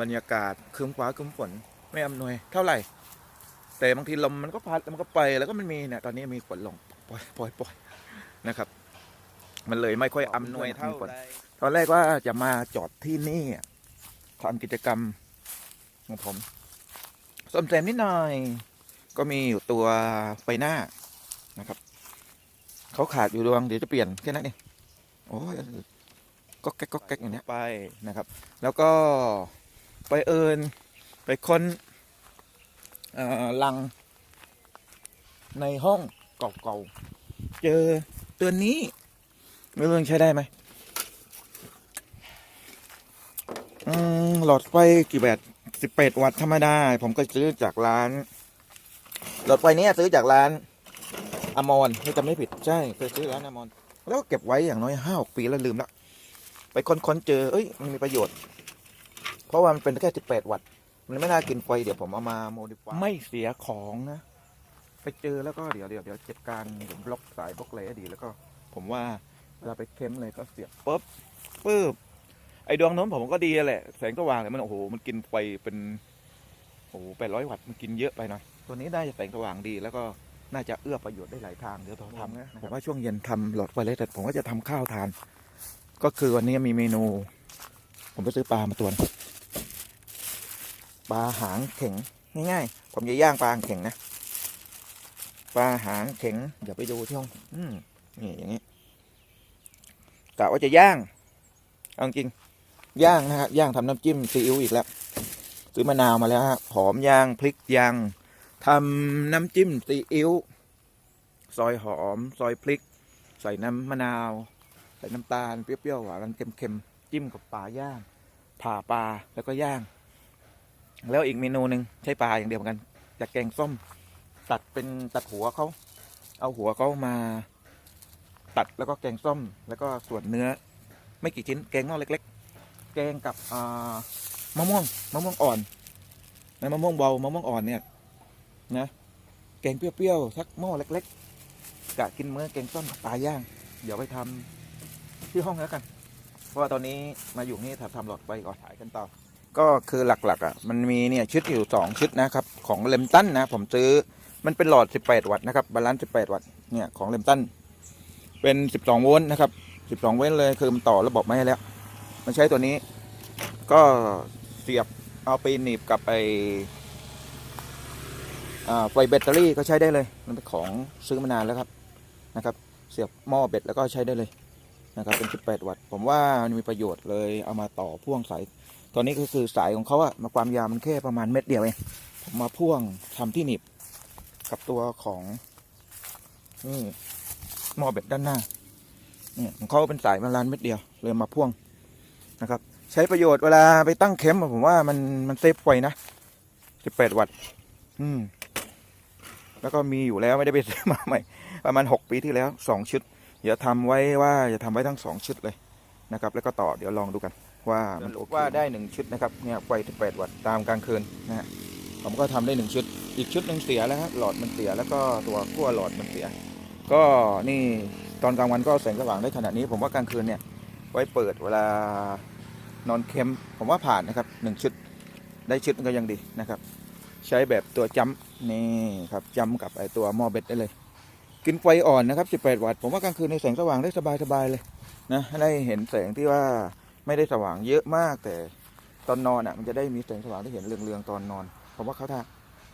บรรยากาศครึ้มฟ้าครึ้มฝนไม่อำนวยเท่าไหร่ แต่บางทีลมมันก็พัดแล้วมันก็ไปแล้วก็มันมีเนี่ยตอนนี้มีฝนลงปล่อยปล่อยปล่อยนะครับ มันเลยไม่ค่อยอำนวยเท่าฝนตอนแรกว่าจะมาจอดที่นี่ทำกิจกรรมของผมซ่อมแซมนิดหน่อย ก็มีอยู่ตัวไฟหน้านะครับเขาขาดอยู่ดวงเดี๋ยวจะเปลี่ยนแค่นั้นเองโอ้ยก็แก๊กก็แก๊กอย่างเนี้ยไปนะครับ แล้วก็ ไปเอินไปค้นอ่อลัง ในห้องเก่าๆ เจอตัวนี้ไม่รู้ใช้ได้ไหมหลอดไฟกี่แบตสิบแปดวัตต์ธรรมดา ผมก็ซื้อจากร้าน หลอดไฟนี้ซื้อจากร้านอมรถ้าจำไม่ผิดใช่เคยซื้อร้านอมรแล้วก็เก็บไว้อย่างน้อยห้าหกปีแล้วลืมละไปค้นๆเจอ เอ้ยมันมีประโยชน์ เพราะว่ามันเป็นแค่สิบแปดวัตต์ มันไม่น่ากินไฟ เดี๋ยวผมเอามาโมดิฟายไม่เสียของนะ ไปเจอแล้วก็เดี๋ยวเดี๋ยวเดี๋ยวจัดการผมบล็อกสายบล็อกอะไรให้ดีแล้วก็ ผมว่าเวลาไปเค้มเลยก็เสียบปุ๊บปุ๊บไอ้ดวงโน้นผมก็ดีแหละ แสงสว่างเนี่ยมันโอ้โหมันกินไฟเป็นโอ้โหแปดร้อยวัตต์มันกินเยอะไปหน่อยตัวนี้ได้แสงสว่างดีแล้วก็น่าจะเอื้อประโยชน์ได้หลายทางเดี๋ยวผมทำนะผมว่าช่วงเย็นทำหลอดไฟเล็กแต่ผมก็จะทำข้าวทาน ก็คือวันนี้มีเมนู ผมไปซื้อปลามาตัวหนึ่ง ปลาหางเข็งง่ายๆผมจะย่างปลาหางเข็งนะปลาหางเข็งเดี๋ยวไปดูที่ห้องอืมนี่อย่างนี้กะว่าจะย่างเอาจริงย่างนะฮะย่างทำน้ำจิ้มซีอิ๊วอีกแล้วซื้อมะนาวมาแล้วฮะหอมย่างพริกย่างทำน้ำจิ้มซีอิ๊วซอยหอม ซอยพริก ใส่น้ำมะนาว ใส่น้ำตาลเปรี้ยวๆหวานเค็มๆจิ้มกับปลาย่างผ่าปลาแล้วก็ย่าง แล้วอีกเมนูหนึ่งใช้ปลาอย่างเดียวกันจากแกงส้ม ตัดเป็นตัดหัวเขาเอาหัวเขามา ตัดแล้วก็แกงส้ม แล้วก็ส่วนเนื้อ ไม่กี่ชิ้นแกงหม้อเล็ก ๆ แกงกับมะม่วงมะม่วงอ่อนในมะม่วงเบามะม่วงอ่อนเนี่ยนะแกงเปรี้ยวๆสักหม้อเล็ก ๆกะกินเมื้อแกงส้มกับปลาย่าง เดี๋ยวไปทำที่ห้องแล้วกัน เพราะว่าตอนนี้มาอยู่นี่ทำทำหลอดไปก่อนถ่ายกันต่อ ก็คือหลักๆอะมันมีเนี่ยชุดอยู่สองชุดนะครับ ของเลมตันนะ ผมซื้อมันเป็นหลอด 18 วัตต์นะครับบาลานซ์18 วัตต์เนี่ยของเลมตันเป็น 12 โวลต์นะครับ 12 โวลต์เลยคือมันต่อระบบมาให้แล้ว มันใช้ตัวนี้ ก็เสียบเอาไปหนีบกับไออ่าไฟแบตเตอรี่ก็ใช้ได้เลย มันเป็นของซื้อมานานแล้วครับนะครับ เสียบหม้อเบ็ดแล้วก็ใช้ได้เลยนะครับเป็น 18 วัตต์ ผมว่ามันมีประโยชน์เลยเอามาต่อพ่วงสาย ตอนนี้ก็คือสายของเขาอะมาความยาวมันแค่ประมาณเม็ดเดียวเองผมมาพ่วงทำที่หนีบกับตัวของนี่หม้อเบ็ดด้านหน้าเนี่ยของเขาเป็นสายมาลานเม็ดเดียวเลยมาพ่วงนะครับ ใช้ประโยชน์เวลาไปตั้งเข็มผมว่ามันมันเซฟไฟนะ18วัตต์อืมแล้วก็มีอยู่แล้วไม่ได้ไปซื้อมาใหม่ ประมาณ6ปีที่แล้ว2ชุด เดี๋ยวทำไว้ว่าจะทำไว้ทั้ง2ชุดเลยนะครับ แล้วก็ต่อเดี๋ยวลองดูกัน ว่ามันโอเคว่าได้หนึ่งชุดนะครับเนี่ยไฟ18 วัตต์ตามกลางคืนนะฮะผมก็ทำได้หนึ่งชุด อีกชุดหนึ่งเสียแล้วครับหลอดมันเสียแล้วก็ตัวขั้วหลอดมันเสีย ก็นี่ตอนกลางวันก็แสงสว่างได้ขนาดนี้ ผมว่ากลางคืนเนี่ยไว้เปิดเวลานอนเค็มผมว่าผ่านนะครับหนึ่งชุดได้ชุดก็ยังดีนะครับ ใช้แบบตัวจัมป์นี่ครับจัมป์กับไอตัวหม้อเบ็ดได้เลย กินไฟอ่อนนะครับ 18 วัตต์ผมว่ากลางคืนในแสงสว่างได้สบายๆเลยนะได้เห็นแสงที่ว่า ไม่ได้สว่างเยอะมากแต่ตอนนอนอะมันจะได้มีแสงสว่างที่เห็นเรืองๆตอนนอน ผมว่าเขาท่า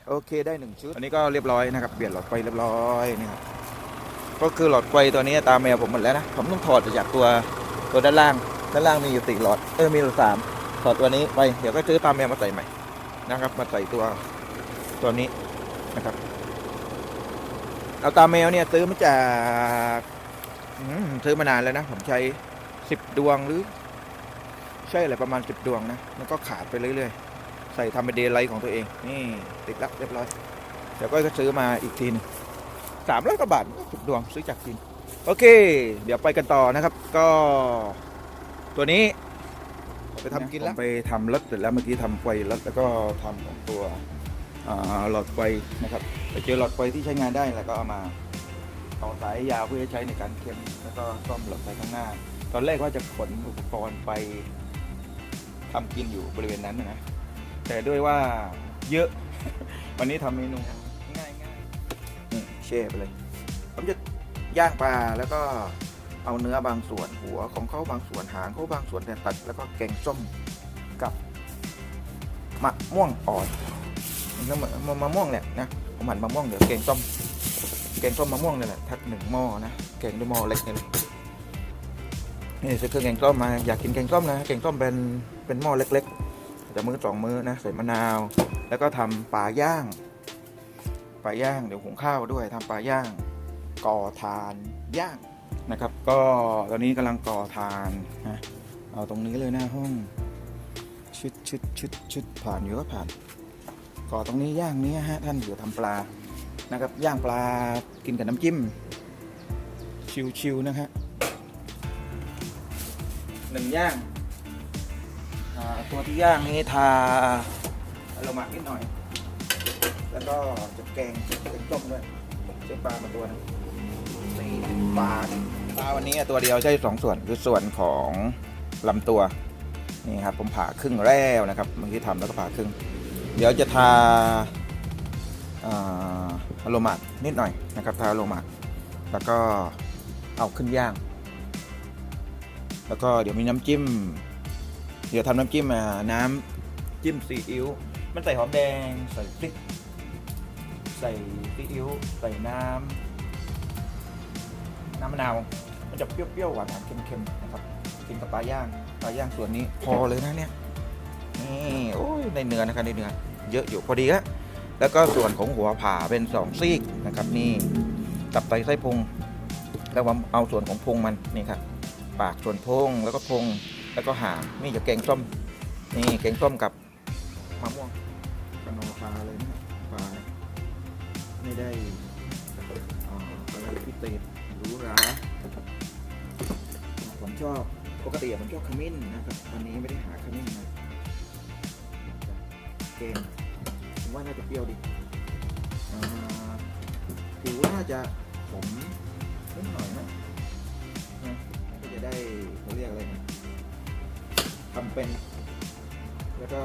โอเคได้หนึ่งชุดอันนี้ก็เรียบร้อยนะครับเปลี่ยนหลอดไฟเรียบร้อยนี่ครับก็คือหลอดไฟตัวนี้ตามแมวผมหมดแล้วนะผมต้องถอดจากตัวตัวด้านล่าง ด้านล่างมีอยู่สี่หลอดเออมีอยู่สามถอดตัวนี้ไปเดี๋ยวก็ซื้อตามแมวมาใส่ใหม่นะครับ มาใส่ตัวตัวนี้นะครับเอาตามแมวเนี่ยซื้อมาจากซื้อมานานแล้วนะผมใช้สิบดวงหรือ ช่แหละประมาณสิบดวงนะ มันก็ขาดไปเรื่อยๆ ใส่ทำเป็นเดย์ไลท์ของตัวเอง นี่ติดล้วเรียบร้อยเดี๋ยวก็จะซื้อมาอีกทีหนึงสามร้อยกว่าบาทสิบดวงซื้อจากจีนโอเค เดี๋ยวไปกันต่อนะครับ ก็ตัวนี้ไปทำกินแล้วไปทำรถเสร็จแล้วเมื่อกี้ทำไฟรถแล้วก็ทำของตัวอ่าหลอดไฟนะครับไปเจอหลอดไฟที่ใช้งานได้แล้วก็เอามาต่อสายยาวเพื่อใช้ในการเข็มแล้วก็ซ่อมหลอดไฟข้างหน้า ตอนแรกว่าจะขนอุปกรณ์ไป ทำกินอยู่บริเวณนั้นนะ แต่ด้วยว่าเยอะ วันนี้ทำเมนูง่ายง่ายเช่ไปเลย ผมจะย่างปลาแล้วก็เอาเนื้อบางส่วนหัวของเขาบางส่วนหางเขาบางส่วนเนี่ยตัดแล้วก็แกงส้มกับมะม่วงอ่อนแล้วมะมะมะม่วงเนี่ยนะผมหั่นมะม่วงเดี๋ยวแกงส้มแกงส้มมะม่วงเนี่ยแหละทักหนึ่งหม้อนะแกงด้วยหม้อเล็กนี่เลยนี่ซื้อเครื่องแกงส้มมาอยากกินแกงส้มนะแกงส้มเป็น เป็นหม้อเล็กๆจะมือสองมือนะใส่มะนาว แล้วก็ทำปลาย่างปลาย่างเดี๋ยวหุงข้าวด้วยทำปลาย่าง ก่อทานย่างนะครับ ก็ตอนนี้กำลังก่อทานนะเอาตรงนี้เลยหน้าห้องชุดชุดชุดชุดผ่านอยู่ก็ผ่าน ก่อตรงนี้ย่างนี้ฮะท่านเดี๋ยวทำปลานะครับย่างปลากินกับน้ำจิ้ม ชิวๆนะฮะหนึ่งย่าง ตัวที่ย่างนี้ทาอโรมานิดหน่อย แล้วก็จะแกงเป็นต้มด้วยใช้ปลามาตัวนึงนี่ปลาปลาวันนี้ตัวเดียวใช้สองส่วนคือส่วนของลำตัวนี่ครับผมผ่าครึ่งแล้วนะครับเมื่อกี้ทำแล้วก็ผ่าครึ่ง เดี๋ยวจะทาอ่าอโรมานิดหน่อยนะครับทาอโรมาแล้วก็เอาขึ้นย่าง แล้วก็เดี๋ยวมีน้ำจิ้ม เดี๋ยวทำน้ำจิ้มอ่าน้ำจิ้มซีอิ๊วมันใส่หอมแดงใส่พริก ใส่ซีอิ๊วใส่น้ำน้ำมะนาวมันจะเปรี้ยวๆหวานๆเค็มๆนะครับกินกับปลาย่างปลาย่างส่วนนี้พอเลยนะเนี่ยนี่โอ้ยในเนื้อนะครับในเนื้อเยอะอยู่พอดีแล้วแล้วก็ส่วนของหัวผ่าเป็นสองซีกนะครับ นี่ตับไตไส้พุงแล้วว่าเอาส่วนของพุงมันนี่ครับปากส่วนพุงแล้วก็พุง แล้วก็หางนี่จะแกงส้มนี่แกงส้มกับมะม่วงกระนอปลาเลยนะปลาไม่ได้เอ่ออะไรพิเศษรูหราผมชอบปกติผมชอบขมิ้นนะครับวันนี้ไม่ได้หาขมิ้นมาเกมผมว่าน่าจะเปรี้ยวดีอ่าผิวน่าจะผมนิดหน่อยนะนะก็จะได้เขาเรียกอะไรนะ ทำเป็น แล้วก็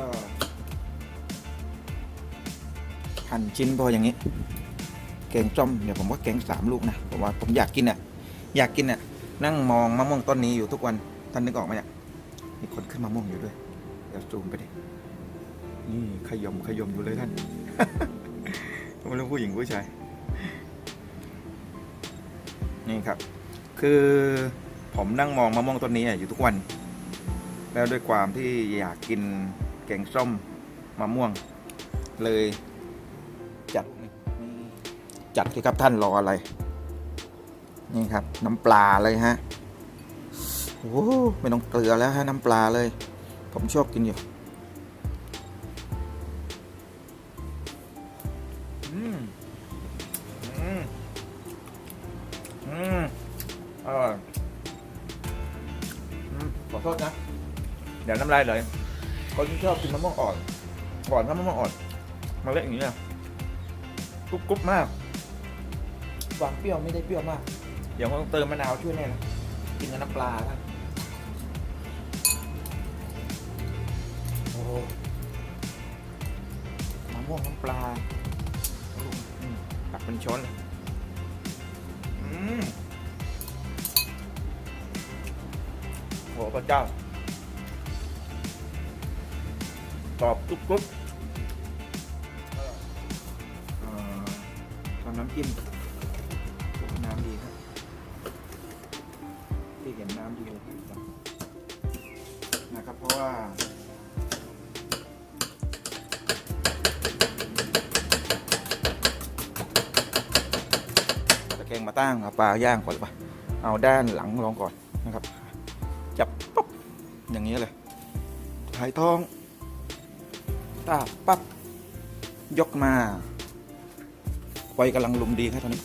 หั่นชิ้นพออย่างนี้ แกงส้มเดี๋ยวผมว่าแกงสามลูกนะผมว่าผมอยากกินอะ อยากกินอะ นั่งมองมะม่วงต้นนี้อยู่ทุกวันท่านนึกออกไหมเนี่ยมีคนขึ้นมะม่วงอยู่ด้วย เดี๋ยวซูมไปดินี่ขยมขยมอยู่เลยท่านไม่รู้ผู้หญิงผู้ชายนี่ครับ คือผมนั่งมองมะม่วงต้นนี้อะอยู่ทุกวัน แล้วด้วยความที่อยากกินแกงส้มมะม่วง เลยจัดจัดที่ครับท่านรออะไร นี่ครับ น้ำปลาเลยฮะโอ้ไม่ต้องเกลือแล้วฮะน้ำปลาเลย ผมชอบกินอยู่ ดี๋ยวน้ำลายเลยคนที่ชอบกินมะม่วงอ่อนก่อนถ้ามะม่วงอ่อนมาเล็กอย่างนี้นะกรุบกรุบมากหวานเปรี้ยวไม่ได้เปรี้ยวมาก เดี๋ยวต้องเติมมะนาวช่วยแน่นะกินกับน้ำปลาครับโอ้โหมะม่วงน้ำปลาโอ้โหอืมตักเป็นช้อนเลยอืมโอ้พระเจ้า ตอบกรุบกรุบทำน้ำจิ้มน้ำดีครับที่เห็นน้ำดีนะครับ เพราะว่าตะแกรงมาตั้งปลาย่างก่อนเลยปะเอาด้านหลังลองก่อนนะครับ จับปั๊บอย่างนี้เลยถ่ายท้อง ตาปั๊บยกมาไฟกำลังลุมดีครับตอนนี้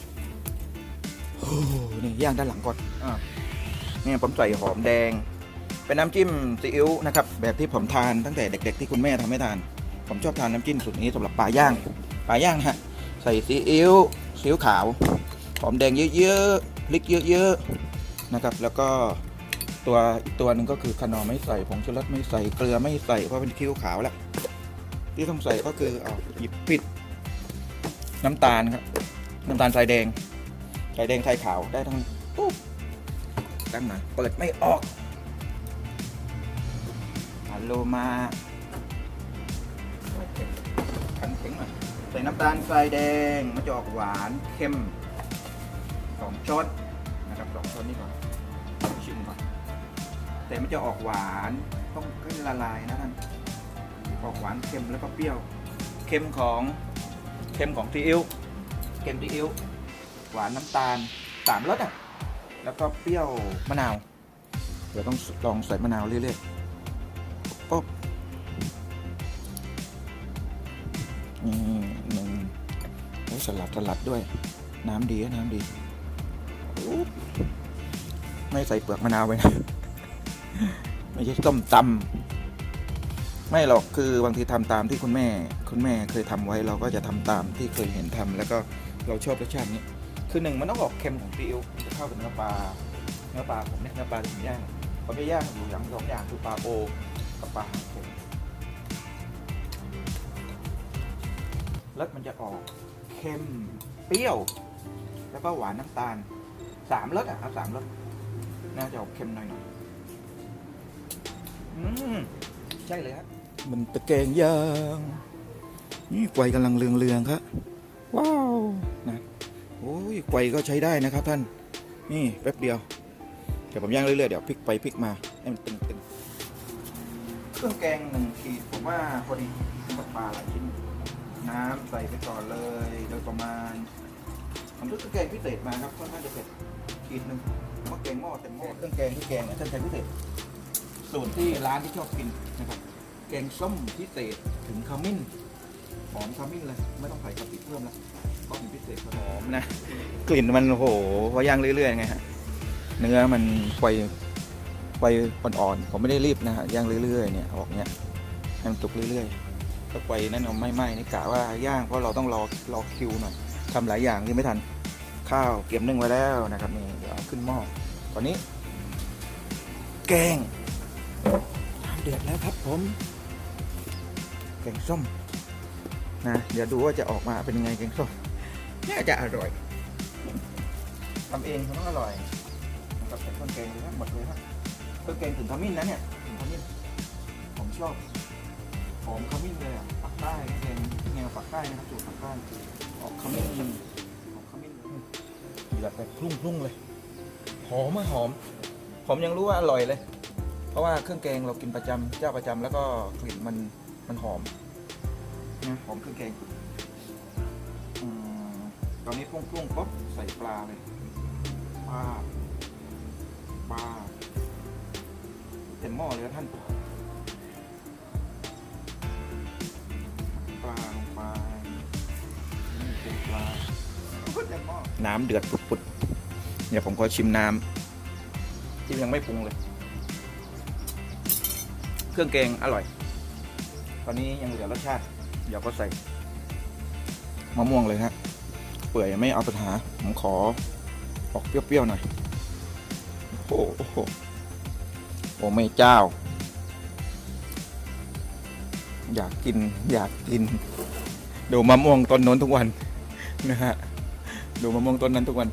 โอ้โหนี่ย่างด้านหลังก่อนอ่าเนี่ยผมใส่หอมแดง เป็นน้ำจิ้มซีอิ๊วนะครับแบบที่ผมทานตั้งแต่เด็ก ๆ ที่คุณแม่ทำให้ทาน ผมชอบทานน้ำจิ้มสูตรนี้สำหรับปลาย่างปลาย่างนะฮะใส่ซีอิ๊วซีอิ๊วขาวหอมแดงเยอะๆพริกเยอะๆนะครับ แล้วก็ตัวอีกตัวหนึ่งก็คือขนอไม่ใส่ผงชูรสไม่ใส่เกลือไม่ใส่เพราะเป็นคิ้วขาวแล้ว ที่ต้องใส่ก็คือเอาหยิบปิดน้ำตาลครับ น้ำตาลทรายแดงทรายแดงทรายขาวได้ทั้งปุ๊บตั้งหน่อยเปิดไม่ออกฮัลโลมาขันเข็งหน่อยใส่น้ำตาลทรายแดงมันจะออกหวานเค็มสองช้อนนะครับสองช้อนนี่ก่อนชิมก่อนแต่มันจะออกหวานต้องให้ละลายนะท่าน ออกหวานเค็มแล้วก็เปรี้ยว เค็มของเค็มของซีอิ๊วเค็มซีอิ๊วหวานน้ำตาลสามรสอะแล้วก็เปรี้ยวมะนาวเดี๋ยวต้องลองใส่มะนาวเรื่อยๆป๊บนี่หนึ่งโอ้สลัดสลัดด้วย น้ำดีน้ำดี ไม่ใส่เปลือกมะนาวไปนะ ไม่ใช่ต้มตำ ไม่หรอกคือบางทีทำตามที่คุณแม่ คุณแม่เคยทำไว้เราก็จะทำตามที่เคยเห็นทำแล้วก็เราชอบรสชาตินี้ คือหนึ่งมันต้องออกเค็มของซีอิ๊วจะเข้ากับเนื้อปลาเนื้อปลาผมเนี่ยเนื้อปลาที่ย่างผมจะย่างอยู่อย่างสองอย่างคือปลาโอกับปลาหางเค็มรสมันจะออกเค็มเปรี้ยว แล้วก็หวานน้ำตาลสามรสอะเอาสามรสน่าจะออกเค็มหน่อยหน่อยอืมใช่เลยครับ มันตะแกงยาง นี่ไกวกำลังเรืองๆครับว้าวนะโอ้ยไกวก็ใช้ได้นะครับท่าน นี่แป๊บเดียว เดี๋ยวผมย่างเรื่อยๆเดี๋ยวพลิกไปพลิกมาให้มันตึงๆ เครื่องแกงหนึ่งขีดผมว่าพอดีกับปลาหลายชิ้น น้ำใส่ไปก่อนเลยโดยประมาณผมซื้อเครื่องแกงพิเศษมาครับค่อนข้างจะเผ็ดขีดหนึ่งมะแกงหม้อเต็มหม้อเครื่องแกงที่แกงเนี่ยท่านใช้พิเศษสูตรที่ร้านที่ชอบกินนะครับ งส้มพิเศษถึงขมิ้นหอมขมิ้นเลยไม่ต้องใส่กะปิเพิ่มแล้วก็เป็นพิเศษหอมนะ กลิ่นมันโอ้โหพอย่างเรื่อยๆไงฮะเนื้อมันไฟไฟอ่อนๆผมไม่ได้รีบนะฮะย่างเรื่อยๆเนี่ยออกเนี่ยให้มันตุกเรื่อยๆถ้าไฟนั่นเอาไม่ไหม้นี่กะว่าย่างเพราะเราต้องรอรอคิวหน่อยทำหลายอย่างที่ไม่ทันข้าวเก็บนึ่งไว้แล้วนะครับนี่เดี๋ยวเอาขึ้นหม้อตอนนี้ แกงน้ำเดือดแล้วครับผม แกงส้มนะเดี๋ยวดูว่าจะออกมาเป็นยังไงแกงส้มน่าจะอร่อยทำเองมันต้องอร่อยกับใส่เครื่องแกงเลยทั้งหมดเลยครับเครื่อแกงถึงขมิ้นนะเนี่ยถึงขมิ้นผมชอบหอมขมิ้นเลยอะปักใต้แกงแนวปักใต้นะครับสูตรปักใต้ออกขมิ้นออกขมิ้นเลยเดือดแบบพุ่งๆเลยหอมอะหอมผมยังรู้ว่าอร่อยเลย เพราะว่าเครื่องแกงเรากินประจำเจ้าประจำแล้วก็กลิ่นมัน มันหอมนะหอมเครื่องแกงอืมตอนนี้พุ่งๆปุ๊บใส่ปลาเลยปลาปลาเต็มหม้อเลยนะท่านปลาลงไปนี่เป็นปลาเต็มหม้อน้ำเดือดปุดๆเดี๋ยวผมขอชิมน้ำที่ยังไม่ปรุงเลย เครื่องแกงอร่อย ตอนนี้ยังเหลือรสชาติ เดี๋ยวก็ใส่มะม่วงเลยฮะ เปื่อยไม่เอาปัญหา ผมขอออกเปรี้ยวๆหน่อย โอ้โห โอ้ไม่เจ้า อยากกิน อยากกิน ดูมะม่วงต้นโน้นทุกวันนะฮะ ดูมะม่วงต้นนั้นทุกวัน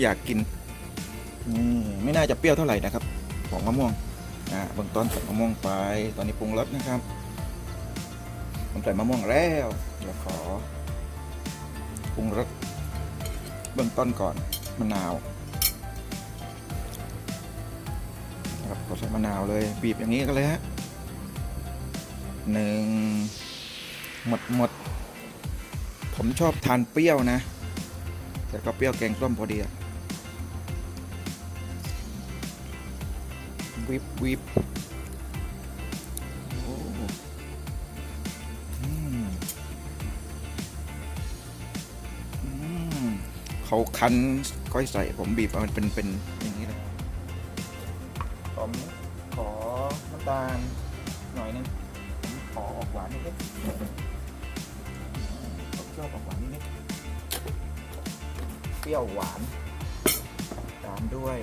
อยากกิน นี่ไม่น่าจะเปรี้ยวเท่าไหร่นะครับ ของมะม่วง อ่าเบื้องต้นใส่มะม่วงไป ตอนนี้ปรุงรสนะครับ ผมใส่มะม่วงแล้วเดี๋ยวขอปรุงรสเบื้องต้นก่อนมะนาวนะครับก็ใส่มะนาวเลย บีบอย่างนี้ก็เลยฮะหนึ่งหมดหมด ผมชอบทานเปรี้ยวนะ แต่ก็เปรี้ยวแกงส้มพอดีอะ วิบวิบเขาคั้นก้อยใส่ผมบีบมันเป็นเป็นอย่างนี้เลยผมขอน้ำตาลหน่อยนึงผมขอออกหวานนิดๆผมชอบออกหวานนิดๆเปรี้ยวหวาน ตามด้วย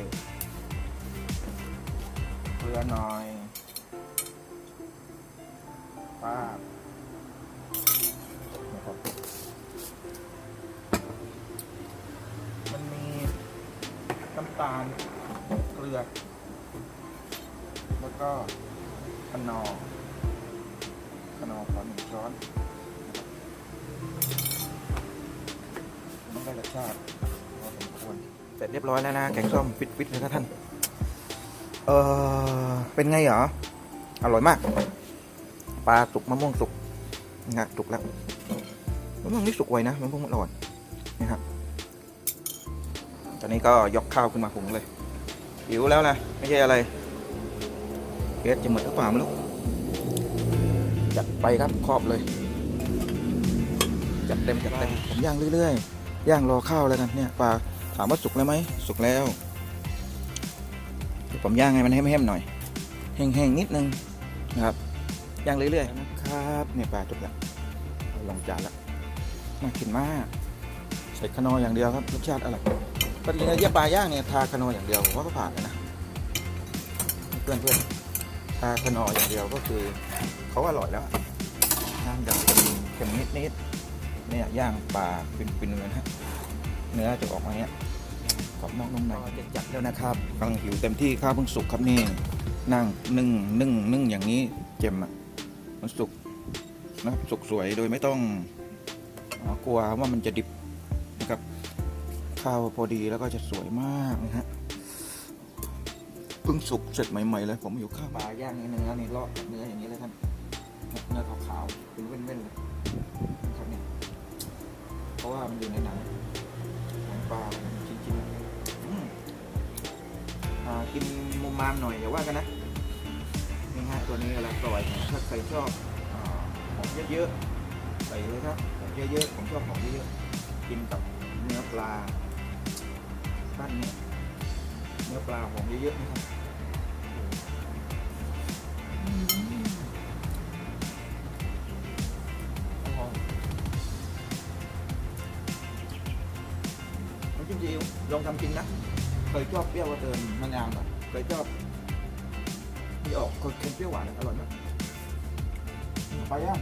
ลือหน่อยปลานะครับมันมีน้ำตาลเกลือ แล้วก็ขนอขนอขอหนึ่งช้อนต้องได้รสชาติพอสมควร เสร็จเรียบร้อยแล้วนะ แกงส้มฟิตฟิตเลยครับท่าน เออเป็นไงเหรอ อร่อยมาก ปลาสุกมะม่วงสุกนะสุกแล้วมะม่วงนี่สุกไวนะมะม่วงอ่อนนี่ครับตอนนี้ก็ยกข้าวขึ้นมาหุงเลยหิวแล้วนะไม่ใช่อะไรเกสจะหมดหรือเปล่าไม่รู้จัดไปครับครอบเลยจัดเต็มจัดเต็มผมย่างเรื่อยๆย่างรอข้าวแล้วกันเนี่ยปลาถามว่าสุกแล้วไหมสุกแล้ว ผมย่างให้มันแห้มๆหน่อย แห้งๆนิดนึงนะครับย่างเรื่อยๆนะครับเนี่ยปลาจุกแล้วเอาลงจานแล้วน่ากินมากใส่ขนออย่างเดียวครับรสชาติอร่อยปกติเนี่ยเยี่ยปลาย่างเนี่ยทาขนออย่างเดียวผมว่าก็ผ่านเลยนะเพื่อนเพื่อนๆทาขนออย่างเดียวก็คือเขาอร่อยแล้วย่างอย่างเค็มนิดนิดๆเนี่ยย่างปลาปินๆเลยนะฮะเนื้อจะออกมาเนี้ยก รอบนอกนุ่มในจะจัดแล้วนะครับกำลังหิวเต็มที่ข้าวเพิ่งสุกครับนี่นั่งนึ่งนึ่งนึ่งอย่างนี้เจ็มอะมันสุกนะสุกสวยโดยไม่ต้องเอ่อกลัวว่ามันจะดิบนะครับข้าวพอดีแล้วก็จะสวยมากนะฮะเพิ่งสุกเสร็จใหม่ๆเลยผมอยู่ข้าวปลาย่างนี่เนื้อนี่เลาะเนื้ออย่างนี้เลยท่านเนื้อขาวๆเป็นเว้นๆเลยนะครับเนี่ยเพราะว่ามันอยู่ในหนังหนังปลา กินมุมมามหน่อยอย่าว่ากันนะนี่ฮะตัวนี้กำลังปล่อยถ้าใครชอบหอมเยอะๆใส่เลยครับหอมเยอะๆผมชอบหอมเยอะๆกินกับเนื้อปลาบ้านเนี่ยเนื้อปลาหอมเยอะๆนะครับน้ำจิ้มซีอิ๊วลองทำกินนะ เคยชอบเปรี้ยวกว่าเติมมะนาวหน่อยเคยชอบที่ออกเค็มเปรี้ยวหวานอร่อยมากไปย่าง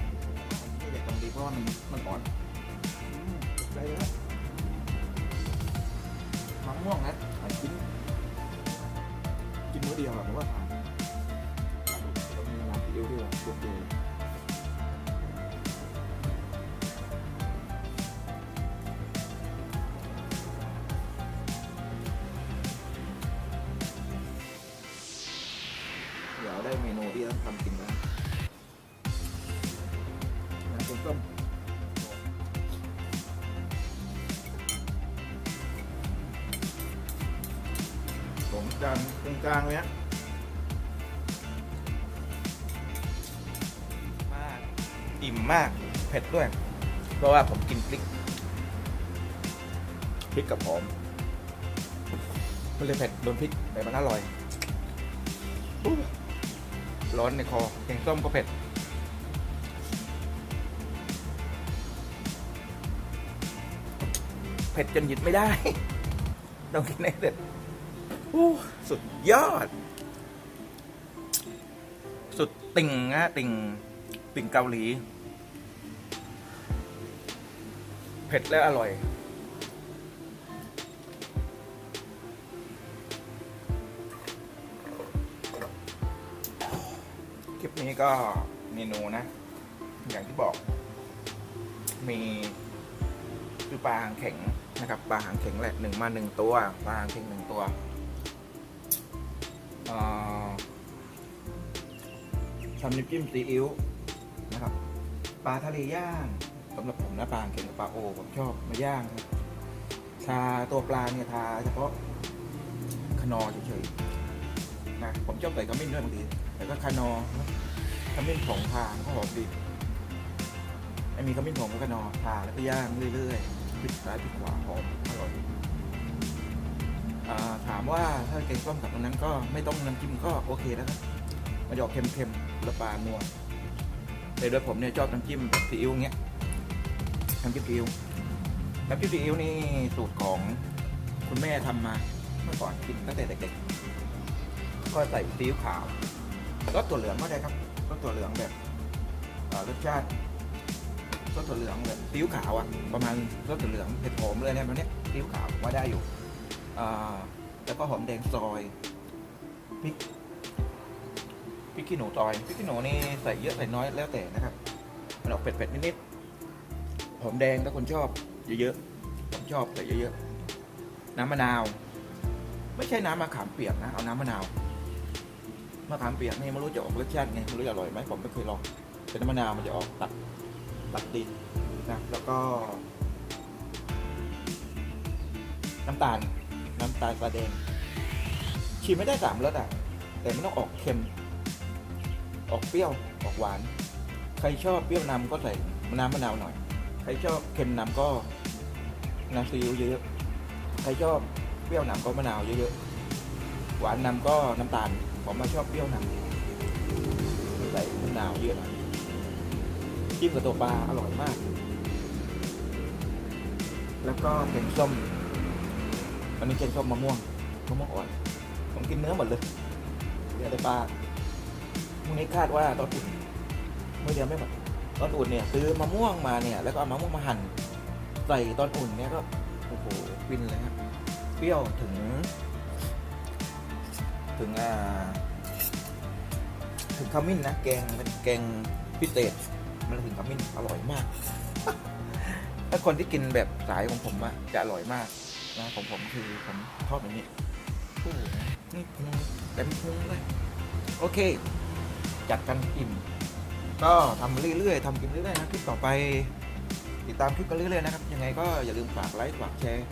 นี่เด็กตรงดีเพราะว่ามันมันอ่อนอืมได้แล้วมะม่วงนะหายกินกินมื้อเดียวอะผมว่าทานต้องมีน้ำซีอิ๊วด้วยบวกเลยเจานตรงกลางเลยฮะมากอิ่มมากเผ็ดด้วย เพราะว่าผมกินพริกพริกกับหอมมันเลยเผ็ดโดนพริกแต่มันอร่อย ร้อนในคอแกงส้มก็เผ็ดเผ็ดจนหยุดไม่ได้ ต้องกินให้เสร็จ สุดยอด สุดติ่งนะติ่งติ่งเกาหลี เผ็ดและอร่อย คลิปนี้ก็เมนูนะ อย่างที่บอก มีคือปลาหางเข็งนะครับปลาหางเข็งแหละหนึ่งมาหนึ่งตัวปลาหางเข็งหนึ่งตัว ทำน้ำจิ้มซีอิ๊วนะครับปลาทะเลย่างสำหรับผมนะปลางเข็งกับปลาโอผมชอบมาย่างครับทาตัวปลาเนี่ยทาเฉพาะขนอเฉยๆนะผมชอบใส่ขมิ้นด้วยบางทีแล้วก็คานอขมิ้นผงทาก็หอมดีไอ้มีขมิ้นผงก็คานอทาแล้วก็ย่างเรื่อยๆพลิกซ้ายพลิกขวาหอมอร่อยอ่า ถามว่าถ้าแกงส้มกับตรงนั้นก็ไม่ต้องน้ำจิ้มก็โอเคแล้วครับมันจะออกเค็มๆแล้วปลานัวแต่โดยผมเนี่ยชอบน้ำจิ้มแบบซีอิ๊วเงี้ยน้ำจิ้มซีอิ๊วน้ำจิ้มซีอิ๊วนี่สูตรของคุณแม่ทำมาเมื่อก่อนกินตั้งแต่เด็กๆก็ใส่ซีอิ๊วขาวรสตัวเหลืองก็ได้ครับรสตัวเหลืองแบบรสชาติรสถั่วเหลืองแบบซีอิ๊วขาวอะประมาณรสถั่วเหลืองเผ็ดหอมเลยเนี่ยแบบนี้ซีอิ๊วขาวว่าได้อยู่ แล้วก็หอมแดงซอยพริกพริกขี้หนูซอยพริกขี้หนูนี่ใส่เยอะใส่น้อยแล้วแต่นะครับมันออกเผ็ดๆนิดๆหอมแดงถ้าคนชอบเยอะๆผมชอบใส่เยอะๆน้ำมะนาว ไม่ใช่น้ำมะขามเปียกนะเอาน้ำมะนาวมะขามเปียกนี่ไม่รู้จะออกรสชาติไงไม่รู้จะอร่อยไหมผมไม่เคยลองเป็นน้ำมะนาวมันจะออกตัดตัดดินนะแล้วก็น้ำตาล น้ำตาลปลาแดงชิมไม่ได้สามรสอะ แต่ไมันต้องออกเค็ม ออกเปรี้ยวออกหวาน ใครชอบเปรี้ยวนำก็ใส่น้ำมะนาวหน่อย ใครชอบเค็มนำก็น้ำซีอิ๊วเยอะๆใครชอบเปรี้ยวนำก็มะนาวเยอะๆหวานนำก็น้ำตาลผมมาชอบเปรี้ยวนำใส่มะนาวเยอะหน่อยจิ้มกับตัวปลาอร่อยมาก แล้วก็แกงส้ม อันนี้แกงส้มมะม่วงมะม่วงอ่อนผมกินเนื้อหมดเลยเหลือแต่ปลาพรุ่งนี้คาดว่าตอนอุ่นเมื่อเดียวไม่หมดตอนอุ่นเนี่ยซื้อมะม่วงมาเนี่ย แล้วก็เอามะม่วงมาหั่นใส่ตอนอุ่นเนี่ยก็โอ้โหฟินเลยครับเปรี้ยวถึง ถึงอ่าถึงขมิ้นนะแกงเป็นแกงพิเศษมันถึงขมิ้นอร่อยมากถ้าคนที่กินแบบสายของผมอะจะอร่อยมาก นะของผมคือผมชอบแบบนี้โอ้นี่พุงเต็มพุงเลย โอเค จัดกันอิ่ม ก็ทำเรื่อยๆทำกินเรื่อยๆนะคลิปต่อไป ติดตามคลิปกันเรื่อยๆนะครับ ยังไงก็อย่าลืมฝากไลค์ฝากแชร์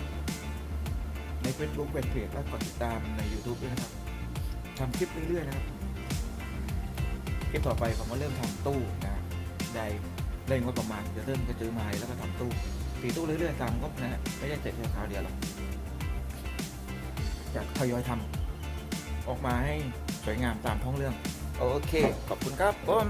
ใน Facebook เป็นเพจและกดติดตามใน YouTube ด้วยนะครับทำคลิปเรื่อยๆนะครับ คลิปต่อไปผมก็เริ่มทำตู้นะได้เร่งงบประมาณจะเริ่มกระจือไม้แล้วก็ทำตู้ ตีตู้เรื่อยๆตามงบนะฮะไม่ได้เสร็จแค่คราวเดียวหรอกจะทยอยทำออกมาให้สวยงามตามท้องเรื่อง โอเค ขอบคุณครับผม